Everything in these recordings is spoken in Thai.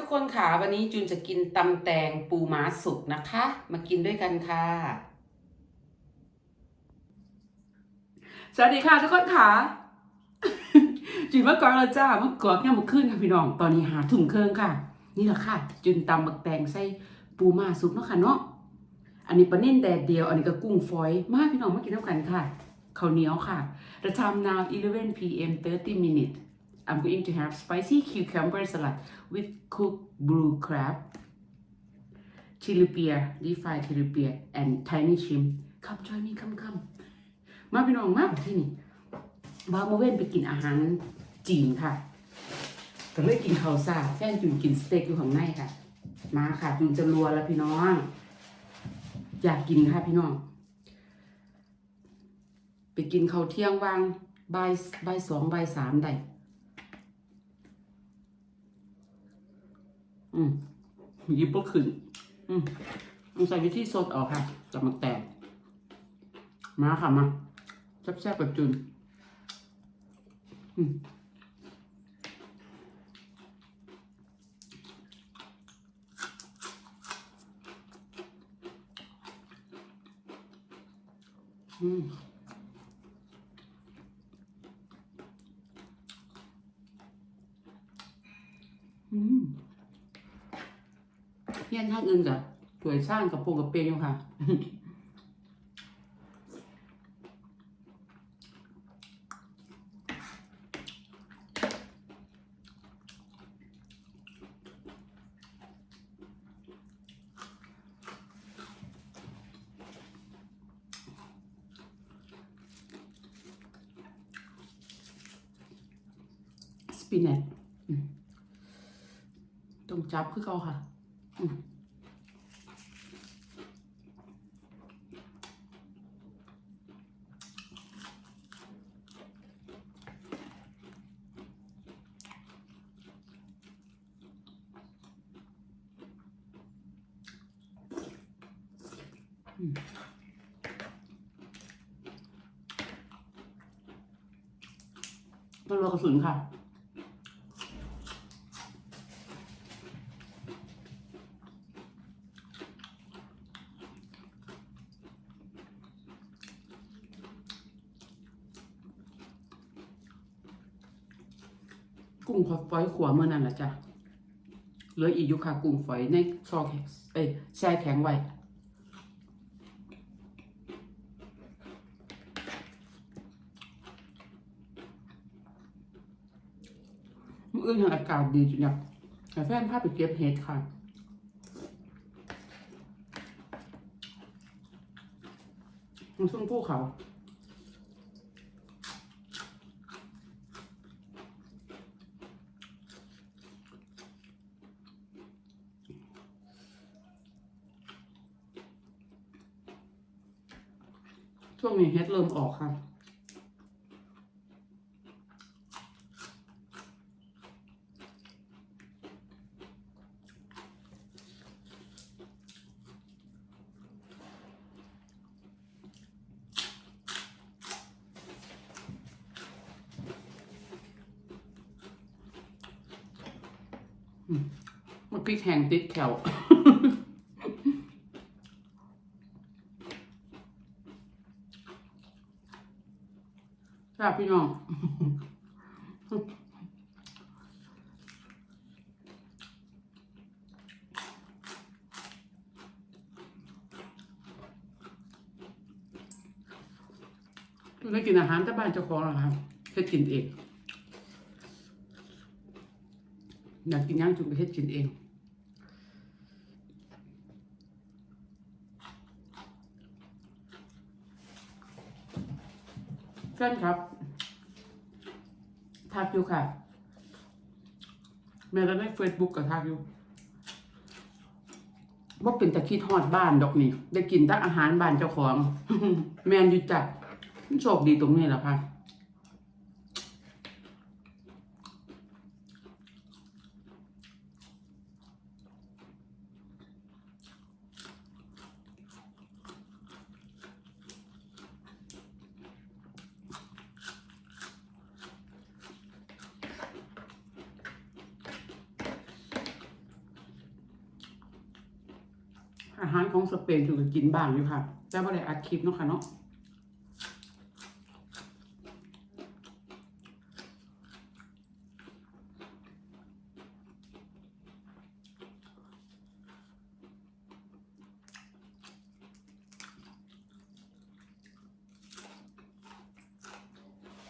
ทุกคนค่ะวันนี้จูนจะกินตำแตงปูม้าสุกนะคะ มากินด้วยกันค่ะ สวัสดีค่ะทุกคนค่ะจูนเมื่อก่อนเราจ้าเมื่อก่อนเนี่ยมาขึ้นค่ะพี่น้องตอนนี้หาถุงเครื่องค่ะ นี่แหละค่ะจูนตำบักแตงใส่ปูม้าสุกเนาะค่ะเนาะอันนี้ปลาเน่นแดดเดียว อันนี้ก็กุ้งฝอยมาพี่น้องมากินน้ำกันค่ะข้าวเหนียวค่ะ The time now 11 p.m. 30 minutes I'm going to have spicy cucumber salad with cooked blue crab, tilapia, deep fried tilapia, and tiny shrimp. Come join me, come come. มาพี่น้องมาที่นี่บาโมเวนไปกินอาหารจีนค่ะก็เลยกินข้าวซาแฟนจุนกินสเต็กอยู่ข้างในค่ะ มาค่ะจุนจะรัวแล้วพี่น้อง อยากกินค่ะพี่น้องไปกินข้าวเที่ยงวางบ่ายบ่ายสองบ่ายสามได้ อืมยิบก็ขึ้น อืมต้องใส่วิธีสดออกค่ะจับมาแตก มาค่ะมาแซ่บๆกับจุนอืมอืมอืม เฮี ยนทางอื่นกับถวยสร้างกับโปรงกับเปรอยู่ค่ะสปินเนตต้องจับคือเขาค่ะ อืม ต้องรอกระสุนค่ะ กุ้งฝอยขวาเมื่อนั้นแหละจ้ะเหลืออีกอยู่ค่ะกุ้งฝอยในซอกเอ้ยแช่แข็งไว้มื่ อื่นทางอากาศดีจุดเนี่ยแต่แฟนพาพไปเก็บเห็ดค่ะมันช่วงภูเขาช่วงนี้เฮ็ดเริ่มออกค่ะ อืมมันพ ริกแห้งติดแขวค่ะพี่น้องไม่กินอาหารแต่บ้านเจ้าของหรอกครับแค่กินเองอยากกินย่างจุกไปเฮ็ดกินเอง ฟนครับ ทักอยู่ค่ะ แม่ก็ได้เฟซบุ๊กกับทักอยู่ว่าเป็นตะคิดฮอดบ้านดอกนี่ ได้กินตั้งอาหารบ้านเจ้าของ แมนอยู่จัดโชคดีตรงนี้แหละค่ะ อ อาหารของส เปนถือกินบ้างอยู่ค่ะแต่ว่าได้อัดคลิปเนาะค่ะเนาะ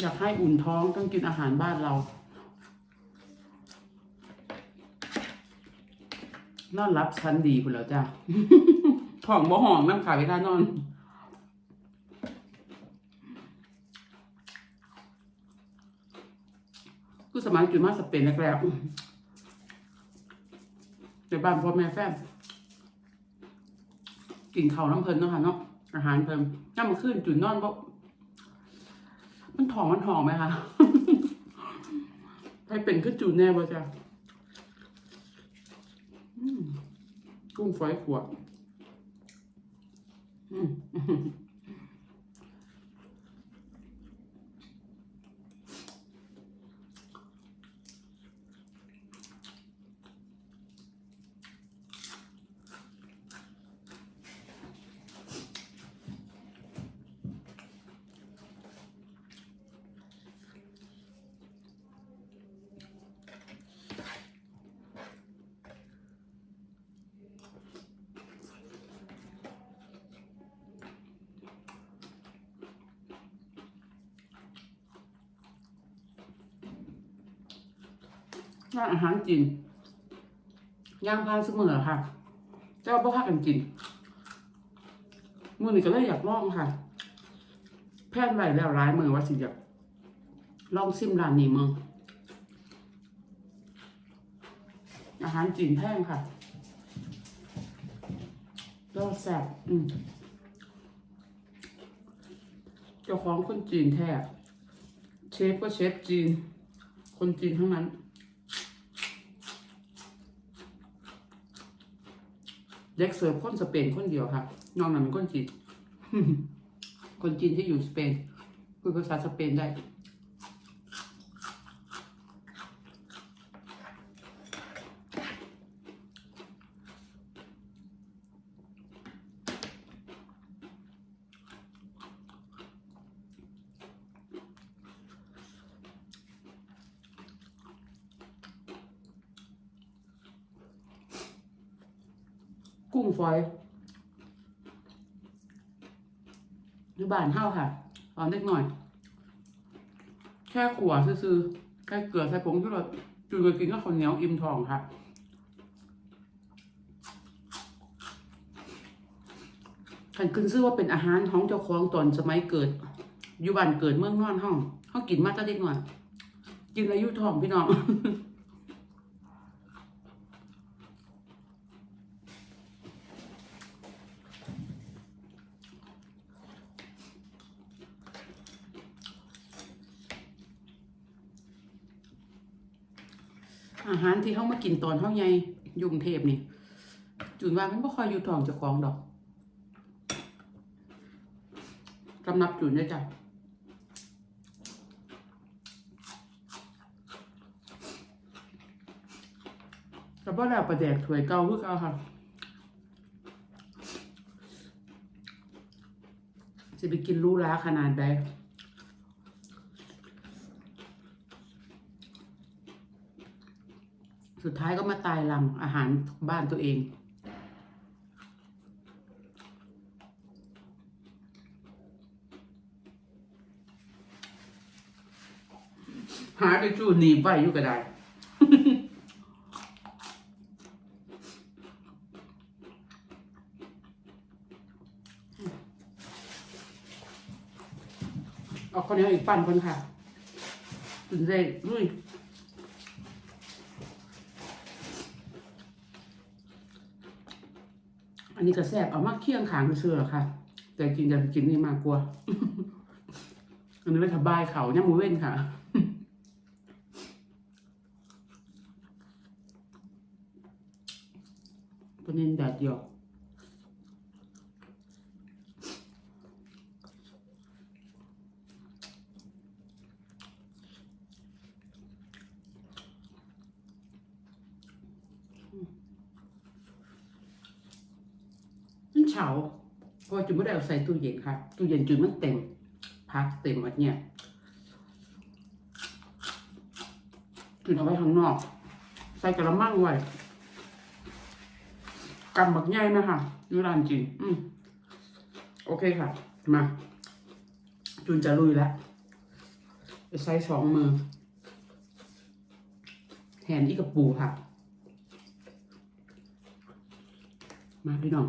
อยากให้อุ่นท้องต้องกินอาหารบ้านเรา นอนรับชั้นดีคุณแล้วจ้ะ ท้องบ่ห่องน้ำขาเวลานอนคือสมัยจุดมาสเปนแรกๆในบ้านพ่อแม่แฟนกินข้าวน้ำเพลินเนาะค่ะเนาะอาหารเพลินย่ำมาขึ้นจุดนอนบ่มันทองมันทองไหมคะให้เป็นก็จูนแน่บ่จ้ะกุ้งฝอยขวด อื ร้านอาหารจีนย่างพานเสมอค่ะเจ้าบ่พากันกินมือนี้ก็เลยอยากลองค่ะ แพทย์ไวแล้วร้ายมือว่าสิอยากลองซิมร้านนี้มึงอาหารจีนแพงค่ะแล้วแซ่บอืมเจ้าของคนจีนแท้ เชฟก็เชฟจีน คนจีนทั้งนั้น เด็กเสิร์ฟคนสเปนคนเดียวค่ะนอกนั้นเป็นคนจีนคนจีนที่อยู่สเปนพูดภาษาสเปนได้ กุ้ งฝอยหรือบ้านเท่าค่ะเอาเล็กหน่อย แค่ขัวซื่อๆแค่เกลือใส่ผงชูรสจุนก็กินก็คนเหนียวอิ่มท้องค่ะขันขึ้นชื่อว่าเป็นอาหารของเจ้าของตอนสมัยเกิด อยู่บ้านเกิดเมืองนอนห้องเขากินมาตั้งเด็กหน่อยกินอายุท้องพี่น้อง อาหารที่เขามากินตอนเขาใหญ่ยุงเทพนี่จุนว่ามันบ่ค่อยอยู่ทองจ้าของดอกกำนับจุนได้จ้ะแต่บ่แล้วประแดกถวยเก่าคือเก่าค่ะจะไปกินรู้ล้าขนาดใด สุดท้ายก็มาตายหลังอาหารบ้านตัวเอง หาไปจูหนีบไว้อยู่ก็ได้เอาคนนี้อีกปั้นคนค่ะตุนเร่ลุย นนี้ก็แซ่บเอามาเคี่ยงขางเชื่อค่ะ แต่จริงจะกินนี่มากกว่า อันนี้ไม่สบายเขาเนี่ยมูเว้นค่ะปนินแดดเดียว เฉาเพ ราะจุนไม่ได้เอาใส่ตู้เย็นค่ะ ตู้เย็นจุนมันเต็ม พักเต็มหมดเนี่ย จุนเอาไว้ข้างนอก ใส่กระมังไว้กำบักใหญ่นะคะยูรานจริงอืมโอเคค่ะ มา จุนจะลุยแล้วจะใช้สองมือ แทนอีกกับปูค่ะ มาพี่น้อง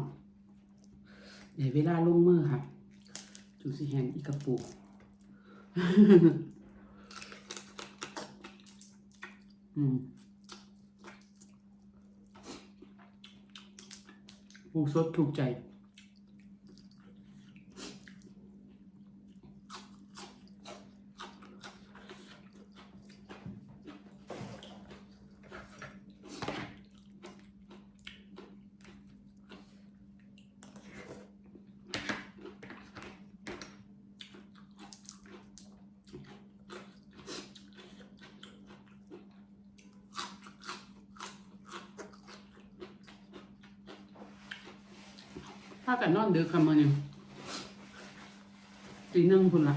เดี๋ยวเวลาลงมือค่ะจูสิแฮนอีกกระปูอืมปูสดถูกใจ ถ้ากันนอนดึกคำมันยังตีหนึ่งพุ่นละ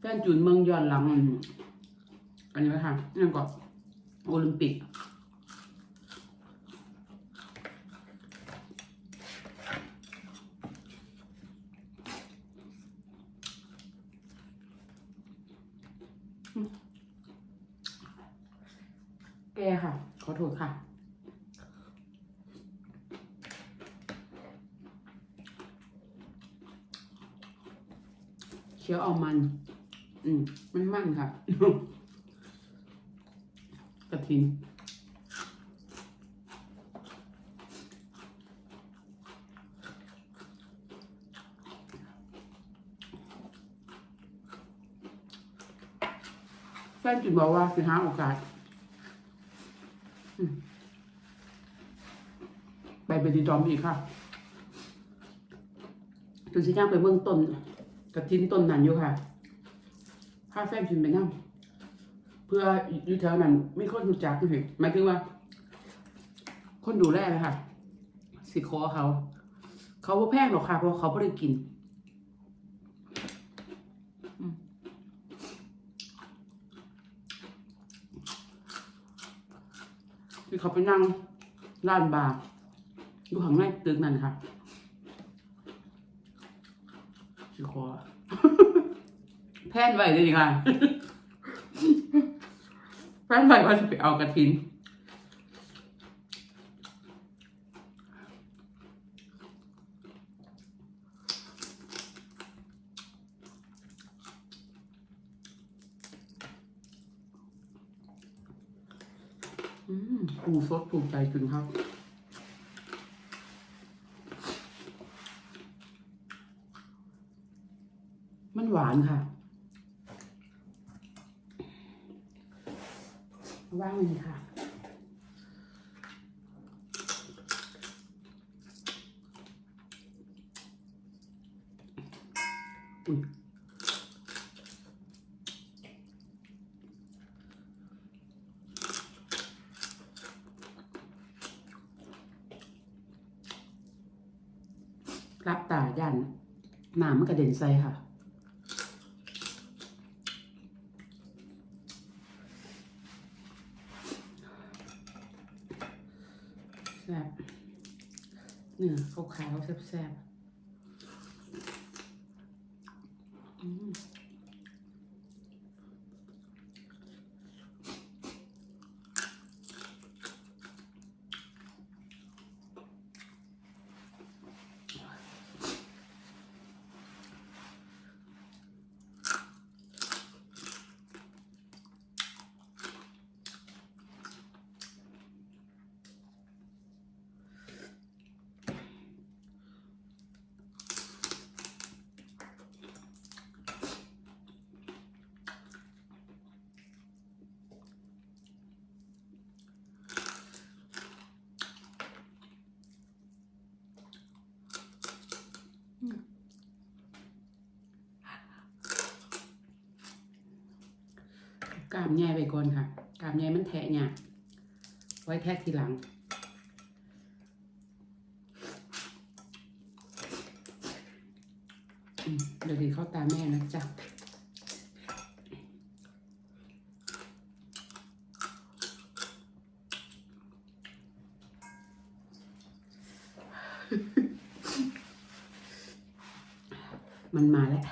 แฟนจุนเมืองย้อนหลังอันอันนี้ไว้ค่ะนั่นก็โอลิมปิกค่ะ ขอโทษค่ะ เคี้ยวเอามัน อืมมันมันค่ะ กระทินแฟนจุดบอกว่าสิหาโอกาสไปไปดีดอมอีกค่ะจนสิย่างไปเบื้องต้น กระทิ้นต้นนั้นอยู่ค่ะพาแฟนพิมพ์ไปนั่งเพื่ออยู่แถวนั้นไม่คนรู้จักเลยหมายถึงว่า คนดูแลเลยค่ะ สิขอเขา เขาบ่แพงหรอกค่ะ เพราะเขาไม่ได้กินที่เขาไปนั่งร้านบาร์อยู่ข้างในตึกนั่นค่ะ สิขอ แพนไว้เลยดีค่ะแพนไว้ว่าจะไปเอากระถินอืมปูสดถูกใจจริงครับ มันหวานค่ะว่างเลยค่ะอุ๊ยรับตายันหนามันกระเด็นใส่ค่ะ แซ่บ เนี่ยขาวๆแซ่บๆ กามใหญ่ไปก่อนค่ะกามใหญ่มันแทะเนี่ยไว้แทะทีหลังเดี๋ยวดีเข้าตาแม่นะจ๊ะมันมาแล้ว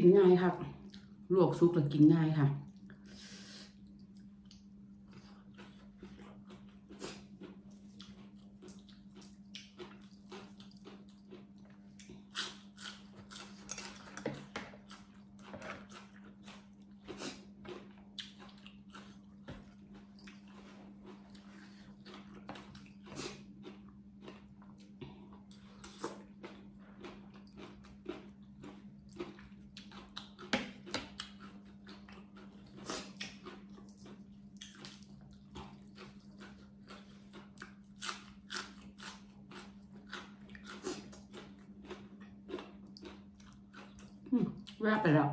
กินง่ายครับ ลวกซุปแล้วกินง่ายค่ะ อืม แวบไปแล้ว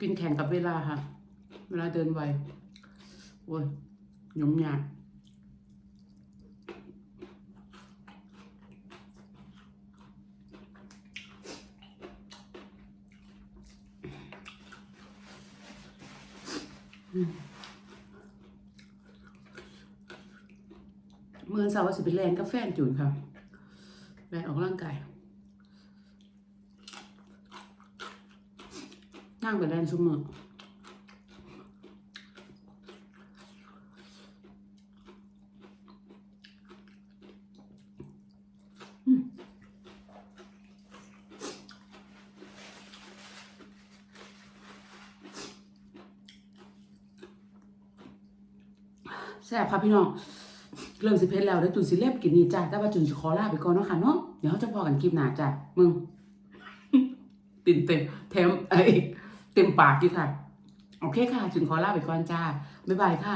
กินแข่งกับเวลาค่ะ เวลาเดินไว โอ้ยยมยาดอืมมือเสาร์ว่าสิเป็นแรงกับแฟนจูนค่ะแฟนออกกำลังกายนั่งไปแลนซุมือแซ่บครับพี่น้อง เริ่มสิเพชรแล้วได้จุนสิเล็บกินนี่จ้าแต่ว่าจุนสิขอลาไปก่อนเนาะค่ะเนาะเดี๋ยวเขาจะพอกันคลิปหน้าจ้ามึงติ่นเต็มแถมไอ้เต็มปากจีค่ะ โอเคค่ะจุนขอลาไปก่อนจ้าบ๊ายบายค่ะ